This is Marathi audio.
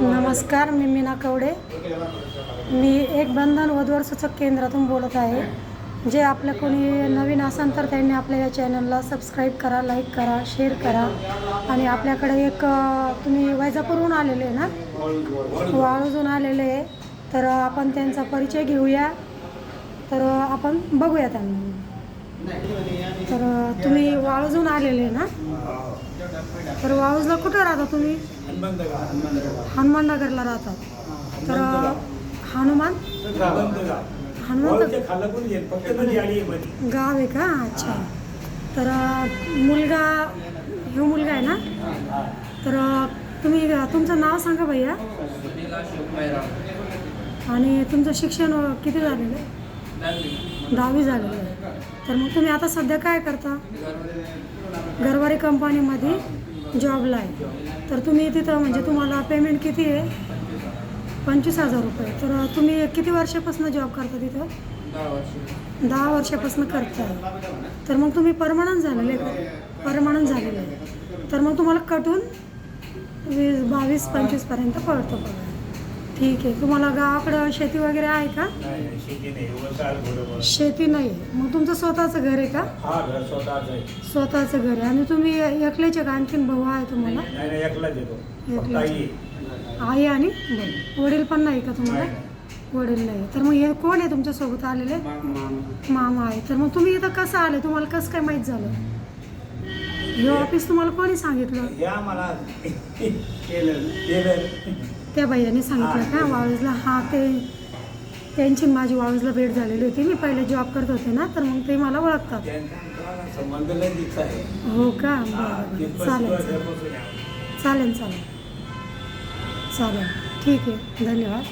नमस्कार मी मीना कवडे. मी एक बंधन वधवर सूचक केंद्रातून बोलत आहे. जे आपलं कोणी नवीन असाल तर त्यांनी आपल्या या चॅनलला सबस्क्राईब करा लाईक करा शेअर करा. आणि आपल्याकडे एक तुम्ही वैजापूरहून आलेले ना? वाळूजून आलेले तर आपण त्यांचा परिचय घेऊया. तर आपण बघूया त्यांना. तर तुम्ही वाळूजून आलेले आहे ना? तर वाळूजला कुठं राहता तुम्ही? हनुमाननगरला राहतात तर हनुमान? हनुमान गाव आहे का? अच्छा. तर मुलगा ह्यो मुलगा आहे ना? तर तुम्ही तुमचं नाव सांगा भैया. आणि तुमचं शिक्षण किती झालेलं आहे? दहावी झालेलं आहे. तर मग तुम्ही आता सध्या काय करता? गरवारी कंपनीमध्ये जॉबला आहे. तर तुम्ही तिथं म्हणजे तुम्हाला पेमेंट किती आहे? पंचवीस हजार रुपये. तर तुम्ही किती वर्षापासून जॉब करता तिथं? दहा वर्षापासून करताय तर मग तुम्ही परमनंट झालेले का? परमनंट झालेले. आहे तर मग तुम्हाला कटून वीस बावीस पंचवीसपर्यंत पडतो पगार ठीक आहे. तुम्हाला गावाकडं शेती वगैरे आहे का? नाही नाही शेती नाही. शेती मग तुमचं स्वतःचं घर आहे का? हा घर स्वतःच आहे. स्वतःचं घर आहे. आणि तुम्ही एकलेचे का? आणखीन भाऊ आहे तुम्हाला? नाही नाही एकलाच येतो. फक्त एकलाच. आई आणि बहीण. वडील पण नाही का तुम्हाला. वडील नाही. तर मग हे कोण आहे तुमच्यासोबत आलेले? मामा आहे. तर मग तुम्ही इथं कसं आले? तुम्हाला कसं काय माहीत झालं? हे ऑफिस तुम्हाला कोणी सांगितलं? या मला केलं केलं. त्या भैयाने सांगितलं का वाळूजला हा ते त्यांची माझी वाळूजला भेट झालेली होती. मी पहिले जॉब करत होते ना तर मग ते मला ओळखतात. हो का? बरं चालेल. चालेल चालेल. चालेल. ठीक आहे धन्यवाद.